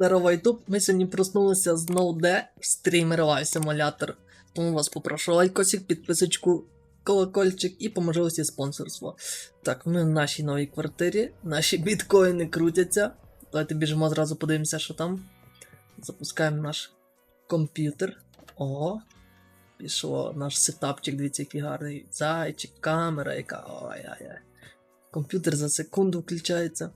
Здорово, Ютуб. Ми сьогодні проснулися з Ноуде стрімер Simulator. Тому вас попрошу лайкосик, підписочку, колокольчик і по можливості спонсорство. Так, ми в нашій новій квартирі. Наші біткоїни крутяться. Давайте біжимо зразу подивимося, що там. Запускаємо наш комп'ютер. Ого. Пішло наш сетапчик, дивіться, який гарний. Зайчик, камера, яка. Ой-ой-ой. Комп'ютер за секунду включається.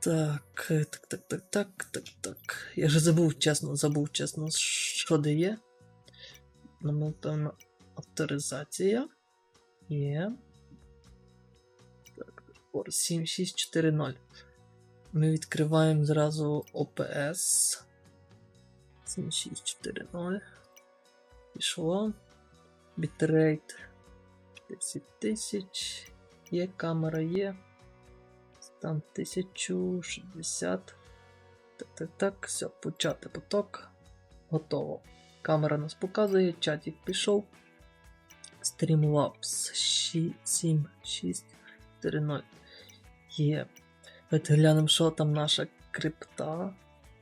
Так, так, так, так, так, так, так. Я вже забув, чесно, забув, чесно, що де є. Ну, авторизація. Є. Так, 7640. Ми відкриваємо зразу OPS. 7640. Пішло. Бітрейт 10 тисяч. Є камера, є. Там 1060. Так, так, так, все, почати поток. Готово. Камера нас показує, чатик пішов. Streamlabs 7, 6, 4, 0. Є. Давайте глянемо, що там наша крипта.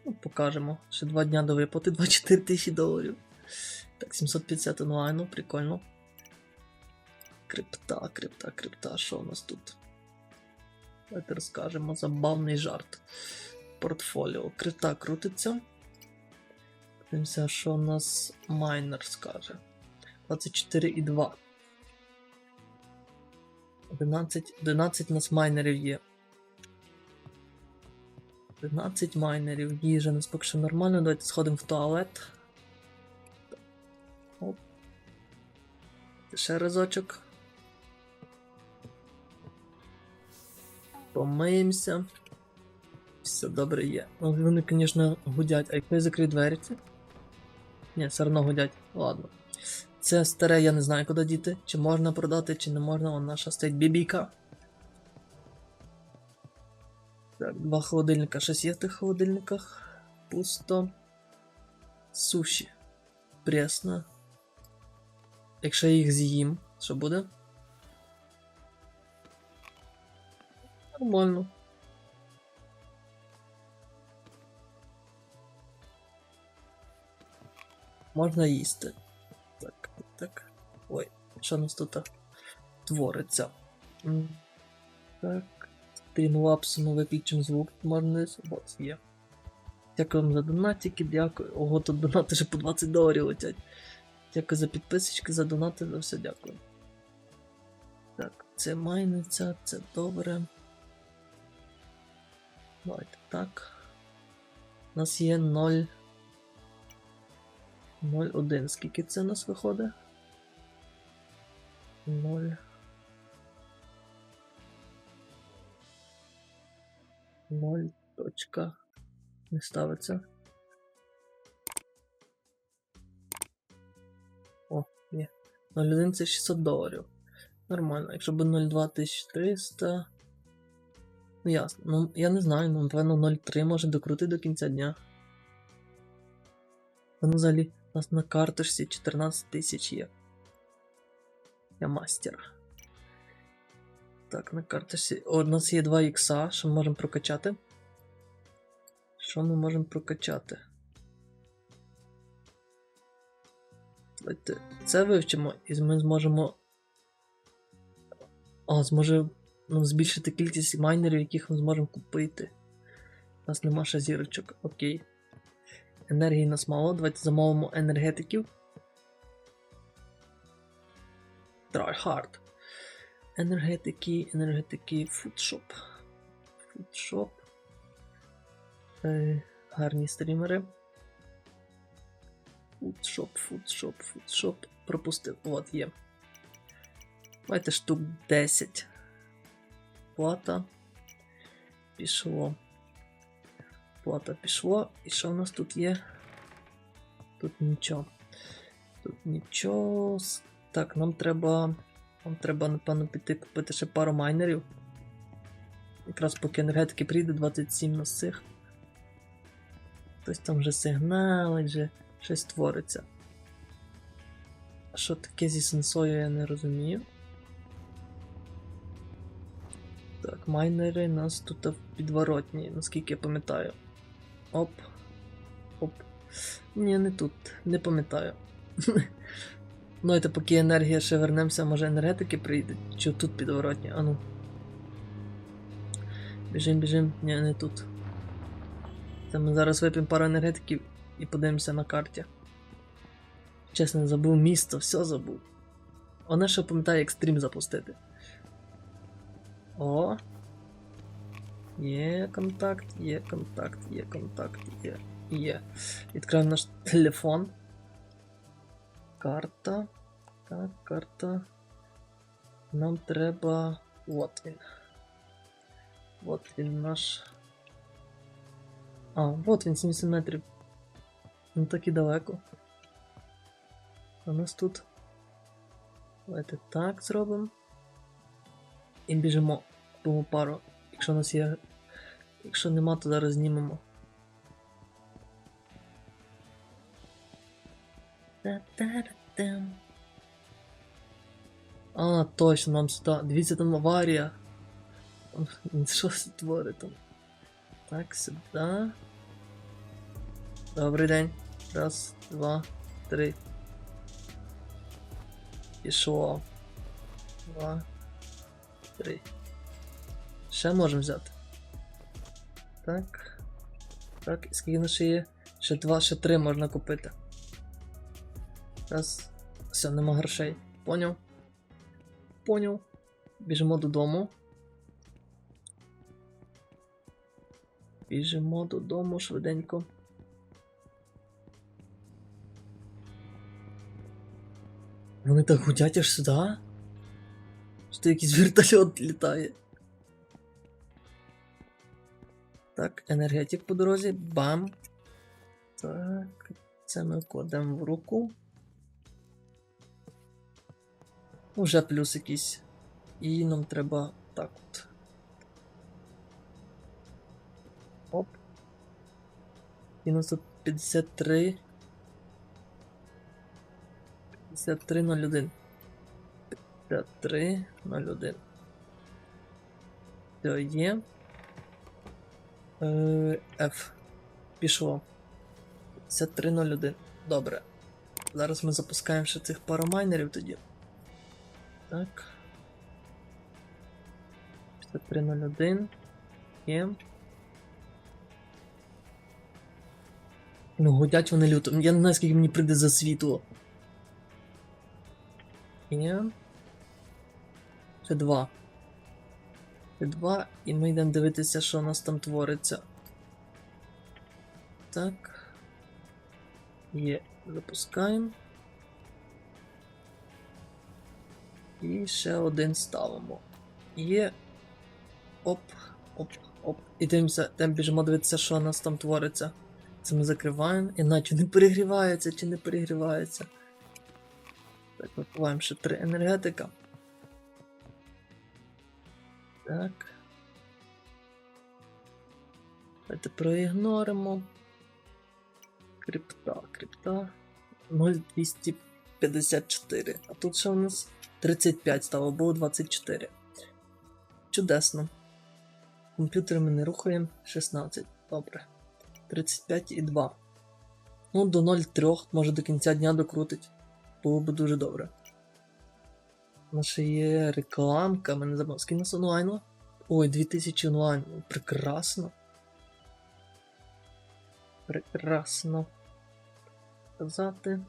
Ну, покажемо. Ще 2 дня до виплати 24 тисячі доларів. Так, 750 онлайну, прикольно. Крипта, крипта, крипта. Що у нас тут? Давайте розкажемо забавний жарт. Портфоліо. Крита крутиться. Подивимося, що у нас майнер скаже. 24,2. 11, 11 у нас майнерів є. 11 майнерів. Їжа нас поки що нормально. Давайте сходимо в туалет. Оп. Ще разочок. Помиємося. Все добре є. Ну, Вони, звісно, гудять. А я закрию двері ці? Ні, все одно гудять. Ладно. Це старе, я не знаю, куди діти. Чи можна продати, чи не можна. Вон наша стоїть бібіка. Так, два холодильника. Щось є в тих холодильниках. Пусто. Суші. Пресно. Якщо я їх з'їм, що буде? Нормально. Можна їсти. Так, так. Ой, що у нас тут твориться? Так. Стрімлапс ми виключимо звук, можна. От є. Дякую вам за донатики, дякую. Ого, тут донати вже по 20 доларів летять. Дякую за підписочки, за донати, за все дякую. Так, це майниться, це добре. Давайте так. У нас є 0. 0,1. Скільки це у нас виходить? 0. 0. Точка. Не ставиться. О, є. 0,1 це 600 доларів. Нормально. Якщо б 0,2 1300. Ну ясно. Ну, я не знаю, ну, напевно, 0,3 може докрути до кінця дня. Ну, взагалі, у нас на карточці 14 тисяч є. Я мастер. Так, на карточці. О, у нас є 2 ікса, що ми можемо прокачати. Що ми можемо прокачати? Давайте це вивчимо, і ми зможемо. О, зможе ну, збільшити кількість майнерів, яких ми зможемо купити. У нас нема ще зірочок. Окей. Енергії нас мало. Давайте замовимо енергетиків. Try hard. Енергетики, енергетики, фудшоп. Фудшоп. Е, гарні стрімери. Фудшоп, фудшоп, фудшоп. Пропустив. От є. Давайте штук 10. Плата. Пішло. Плата пішло. І що в нас тут є? Тут нічого. Тут нічого. Так, нам треба. Нам треба, напевно, піти купити ще пару майнерів. Якраз поки енергетики прийде 27 на цих. Хтось там вже сигналить, вже щось твориться. Що таке зі сенсою, я не розумію. Так, майнери нас тут в підворотні, наскільки я пам'ятаю. Оп. Оп. Ні, не тут. Не пам'ятаю. Ну, це поки енергія ще вернемося, може енергетики прийдуть. Чи тут підворотні? Ану. Біжим, біжим. Ні, не тут. Це ми зараз вип'ємо пару енергетиків і подивимося на карті. Чесно, забув місто, все забув. Вона ще пам'ятає, як стрім запустити. О. Є контакт, є контакт, є контакт, є. Є. Відкриваємо наш телефон. Карта. Так, карта. Нам треба. От він. От він наш. А, от він 70 метрів. Не так і далеко. У нас тут. Давайте так зробимо. І біжимо. Купимо пару. Якщо нас є. Якщо нема, то зараз знімемо. А, точно, нам сюди. Дивіться, там аварія. Що це творить там? Так, сюди. Добрий день. Раз, два, три. Пішло. Два. Три. Ще можемо взяти. Так. Так, і скільки на ще є? Ще два, ще три можна купити. Раз. Все, нема грошей. Поняв? Поняв. Біжимо додому. Біжимо додому швиденько. Вони так гудять аж сюди? То якийсь вертольот літає. Так, енергетик по дорозі. Бам. Так, це ми кладемо в руку. Уже плюс якийсь. І нам треба так от. Оп. І у нас тут 53. 5301. 5301. Все є. Е, F. Пішло. 5301. Добре. Зараз ми запускаємо ще цих парамайнерів тоді. Так. 5301. Є. Ну, гудять вони люто. Я не знаю, скільки мені прийде за світло. Є. Ще два. Ще два, і ми йдемо дивитися, що у нас там твориться. Так. Є. Запускаємо. І ще один ставимо. Є. Оп, оп, оп. І дивимося, там біжимо дивитися, що у нас там твориться. Це ми закриваємо. Іначе не перегрівається чи не перегрівається. Так, випиваємо ще три енергетика. Так. Давайте проігноримо. Крипта, крипта. 0254. А тут що у нас 35 стало, було 24. Чудесно. Комп'ютер ми не рухаємо. 16. Добре. 35 і 2. Ну, до 0,3, може до кінця дня докрутить. Було б дуже добре. У нас ще є рекламка, ми не забув. Скільки нас онлайну? Ой, 2000 онлайн. Прекрасно. Прекрасно. Казати.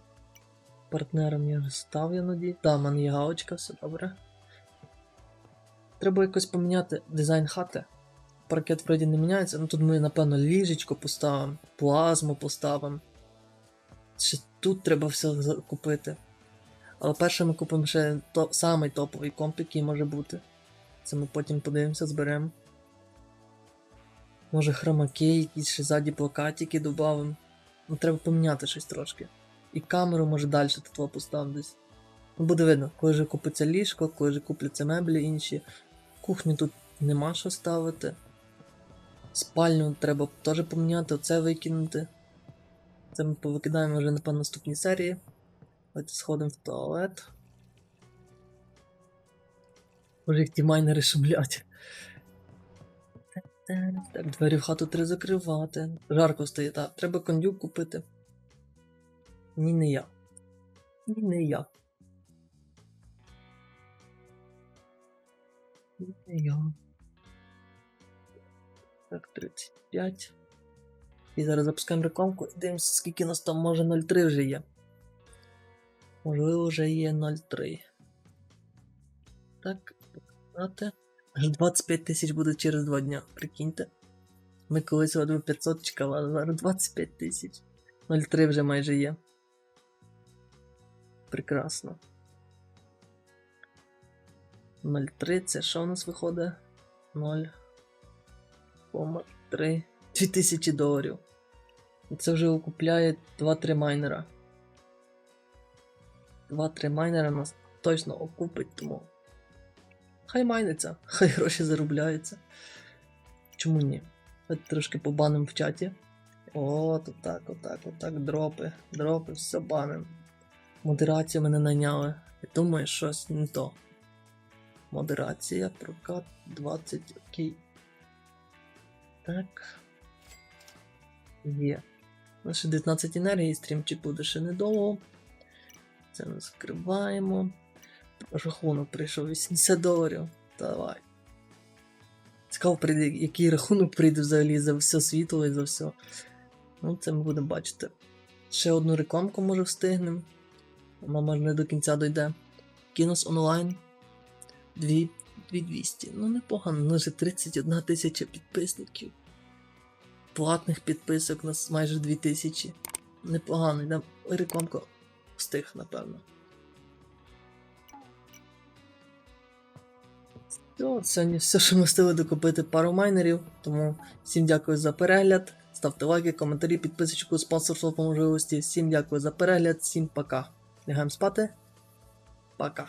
Партнером я вже став, я надію. Так, в мене є галочка, все добре. Треба якось поміняти дизайн хати. Паркет вроді не міняється, ну тут ми, напевно, ліжечко поставимо, плазму поставимо. Ще тут треба все купити. Але перше ми купимо ще то, самий топовий комп, який може бути. Це ми потім подивимося, зберемо. Може хромаки, якісь ще ззаді плакатики додамо. Ну треба поміняти щось трошки. І камеру може далі тут поставимо десь. Ну буде видно, коли вже купиться ліжко, коли вже купляться меблі інші. Кухню тут нема що ставити. Спальню треба теж поміняти, оце викинути. Це ми повикидаємо вже напевно наступній серії. Давайте сходимо в туалет. Боже, як ті майнери шумлять. Так, двері в хату треба закривати. Жарко стає, так. Треба кондюк купити. Ні, не я. Ні, не я. Ні, не я. Так, 35. І зараз запускаємо рекламку і дивимося, скільки нас там може 0,3 вже є. Можливо, вже є 0,3. Так, показати. Аж 25 тисяч буде через 2 дня, прикиньте. Ми колись ледве 500 чекали, зараз 25 тисяч. 0,3 вже майже є. Прекрасно. 0,3 це що у нас виходить? 0,3 2000 доларів. І це вже окупляє 2-3 майнера. 2-3 майнера нас точно окупить, тому. Хай майниться, хай гроші заробляються. Чому ні? Давайте трошки побаним в чаті. От, отак, отак, отак, дропи, дропи, все баним. Модерацію мене найняли. Я думаю, щось не то. Модерація, прокат 20, окей. Так. Є. Ще 19 енергії, стрімчик буде ще недовго. Це ми закриваємо. Рахунок прийшов 80 доларів. Давай. Цікаво, прийде, який рахунок прийде взагалі за все світло і за все. Ну, це ми будемо бачити. Ще одну рекламку може встигнемо. Вона може не до кінця дойде. Кінос онлайн. 2 2200. Ну, непогано, ну вже 31 тисяча підписників. Платних підписок у нас майже 2000. Непогано, йде. Рекламка встиг, напевно. То, сьогодні все, що ми встигли докупити пару майнерів. Тому всім дякую за перегляд. Ставте лайки, коментарі, підписочку, спонсорство по можливості. Всім дякую за перегляд, всім пока. Лягаємо спати. Пока.